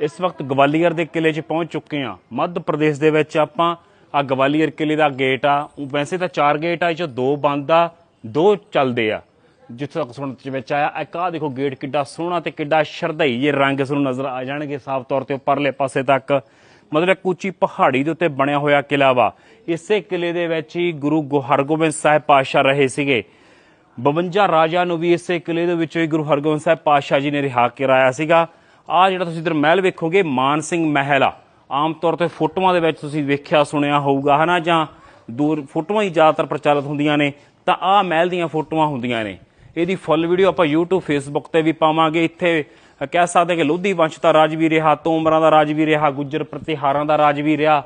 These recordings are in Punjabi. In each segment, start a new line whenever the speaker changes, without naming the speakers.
ਇਸ ਵਕਤ ਗਵਾਲੀਅਰ ਦੇ ਕਿਲੇ 'ਚ ਪਹੁੰਚ ਚੁੱਕੇ ਹਾਂ। ਮੱਧ ਪ੍ਰਦੇਸ਼ ਦੇ ਵਿੱਚ ਆਪਾਂ ਆ ਗਵਾਲੀਅਰ ਕਿਲੇ ਦਾ ਗੇਟ ਆ। ਉਹ ਵੈਸੇ ਤਾਂ ਚਾਰ ਗੇਟ ਆ, ਇਹ 'ਚੋਂ ਦੋ ਬੰਦ ਆ, ਦੋ ਚੱਲਦੇ ਆ। ਜਿੱਥੇ ਤੱਕ ਸੁਣਨ ਚ ਵਿੱਚ ਆਇਆ, ਇੱਕ ਆਹ ਦੇਖੋ ਗੇਟ ਕਿੱਡਾ ਸੋਹਣਾ ਤੇ ਕਿੱਡਾ ਸ਼ਰਧਾਈ ਜੇ ਰੰਗ ਇਸ ਨੂੰ ਨਜ਼ਰ ਆ ਜਾਣਗੇ ਸਾਫ਼ ਤੌਰ ਤੇ ਪਰਲੇ ਪਾਸੇ ਤੱਕ। ਮਤਲਬ ਇੱਕ ਉੱਚੀ ਪਹਾੜੀ ਦੇ ਉੱਤੇ ਬਣਿਆ ਹੋਇਆ ਕਿਲਾ ਵਾ। ਇਸੇ ਕਿਲੇ ਦੇ ਵਿੱਚ ਹੀ ਗੁਰੂ ਗੋ- ਹਰਗੋਬਿੰਦ ਸਾਹਿਬ ਪਾਤਸ਼ਾਹ ਰਹੇ ਸੀਗੇ। 52 ਰਾਜਾ ਨੂੰ ਵੀ ਇਸੇ ਕਿਲੇ ਦੇ ਵਿੱਚੋਂ ਹੀ ਗੁਰੂ ਹਰਗੋਬਿੰਦ ਸਾਹਿਬ ਪਾਤਸ਼ਾਹ ਜੀ ਨੇ ਰਿਹਾ ਕਰਾਇਆ ਸੀਗਾ। ਆ ਜਿਹੜਾ ਤੁਸੀਂ ਇਧਰ ਮਹਿਲ ਵੇਖੋਗੇ, ਮਾਨ ਸਿੰਘ ਮਹਿਲ ਆ। ਆਮ ਤੌਰ ਤੇ ਫੋਟੋਆਂ ਦੇ ਵਿੱਚ ਤੁਸੀਂ ਵੇਖਿਆ, ਸੁਣਿਆ ਹੋਊਗਾ, ਹਨਾ, ਜਾਂ ਦੂਰ ਫੋਟੋਆਂ ਹੀ ਜ਼ਿਆਦਾਤਰ ਪ੍ਰਚਲਿਤ ਹੁੰਦੀਆਂ ਨੇ, ਤਾਂ ਆ ਮਹਿਲ ਦੀਆਂ ਫੋਟੋਆਂ ਹੁੰਦੀਆਂ ਨੇ। ਇਹਦੀ ਫੁੱਲ ਵੀਡੀਓ ਆਪਾਂ YouTube, Facebook ਤੇ ਵੀ ਪਾਵਾਂਗੇ। ਇੱਥੇ ਕਹਿ ਸਕਦੇ ਕਿ ਲੋਧੀ ਵੰਸ਼ ਦਾ ਰਾਜ ਵੀ ਰਿਹਾ, ਤੋਮਰਾਂ ਦਾ ਰਾਜ ਵੀ ਰਿਹਾ, ਗੁੱਜਰ ਪ੍ਰਤਿਹਾਰਾਂ ਦਾ ਰਾਜ ਵੀ ਰਿਹਾ,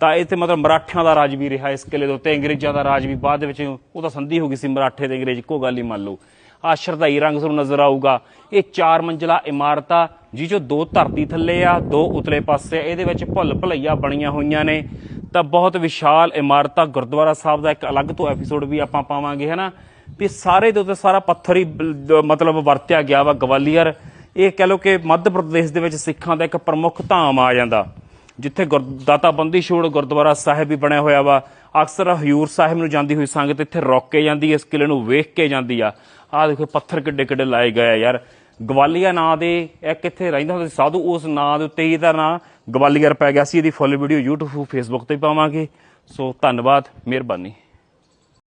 ਤਾਂ ਇੱਥੇ ਮਤਲਬ ਮਰਾਠਿਆਂ ਦਾ ਰਾਜ ਵੀ ਰਿਹਾ, ਇਸ ਕਿਲੇ ਦੇ ਉੱਤੇ ਅੰਗਰੇਜ਼ਾਂ ਦਾ ਰਾਜ ਵੀ ਬਾਅਦ ਵਿੱਚ ਉਹ ਤਾਂ ਸੰਧੀ ਹੋ ਗਈ ਸੀ ਮਰਾਠੇ ਤੇ ਅੰਗਰੇਜ਼, ਇੱਕੋ ਗੱਲ ਹੀ ਮੰਨ ਲਓ। ਆ ਸ਼ਰਧਾਈ ਰੰਗ ਤੁਹਾਨੂੰ ਨਜ਼ਰ ਆਊਗਾ। ਇਹ ਚਾਰ ਮੰਜ਼ਲਾ ਇਮਾਰਤ ਆ ਜੀ, ਜੋ ਦੋ ਧਰਤੀ ਥੱਲੇ ਆ, ਦੋ ਉਤਲੇ ਪਾਸੇ ਇਹਦੇ ਵਿੱਚ ਭੁੱਲ ਭੁਲਈਆ ਬਣੀਆਂ ਹੋਈਆਂ ਨੇ। ਤਾਂ ਬਹੁਤ ਵਿਸ਼ਾਲ ਇਮਾਰਤ ਆ ਗੁਰਦੁਆਰਾ ਸਾਹਿਬ ਦਾ ਇੱਕ ਅਲੱਗ ਤੋਂ ਐਪੀਸੋਡ ਵੀ ਆਪਾਂ ਪਾਵਾਂਗੇ, ਹਨਾ? ਵੀ ਸਾਰੇ ਦੇ ਉੱਤੇ ਸਾਰਾ ਪੱਥਰ ਹੀ ਮਤਲਬ ਵਰਤਿਆ ਗਿਆ ਵਾ ਗਵਾਲੀਅਰ। ਇਹ ਕਹਿ ਲਓ ਕਿ ਮੱਧ ਪ੍ਰਦੇਸ਼ ਦੇ ਵਿੱਚ ਸਿੱਖਾਂ ਦਾ ਇੱਕ ਪ੍ਰਮੁੱਖ ਧਾਮ ਆ ਜਾਂਦਾ। ਜਿੱਥੇ ਗੁਰ- ਦਾਤਾ ਬੰਦੀ ਛੋੜ ਗੁਰਦੁਆਰਾ ਸਾਹਿਬ ਵੀ ਬਣਿਆ ਹੋਇਆ ਵਾ। ਅਕਸਰ ਹਯੂਰ ਸਾਹਿਬ ਨੂੰ ਜਾਂਦੀ ਹੋਈ ਸੰਗਤ ਇੱਥੇ ਰੋਕ ਕੇ ਜਾਂਦੀ ਹੈ ਇਸ ਕਿਲੇ ਨੂੰ ਵੇਖ ਕੇ ਜਾਂਦੀ ਆ। ਆਹ ਦੇਖੋ, ਪੱਥਰ ਕਿੱਡੇ ਕਿੱਡੇ ਲਾਏ ਗਏ ਆ ਯਾਰ। ਗਵਾਲੀਆ ਨਾਂ ਦੇ, ਇਹ ਕਿੱਥੇ ਰਹਿੰਦਾ ਹੁੰਦਾ ਸੀ? ਸਾਧੂ ਉਸ ਨਾਂ ਦੇ ਉੱਤੇ ਇਹਦਾ ਨਾਂ ਗਵਾਲੀਅਰ ਪੈ ਗਿਆ ਸੀ। ਇਹਦੀ ਫੁੱਲ ਵੀਡੀਓ YouTube ਫੇਸਬੁੱਕ ਤੇ ਪਾਵਾਂਗੇ। ਸੋ ਧੰਨਵਾਦ, ਮਿਹਰਬਾਨੀ।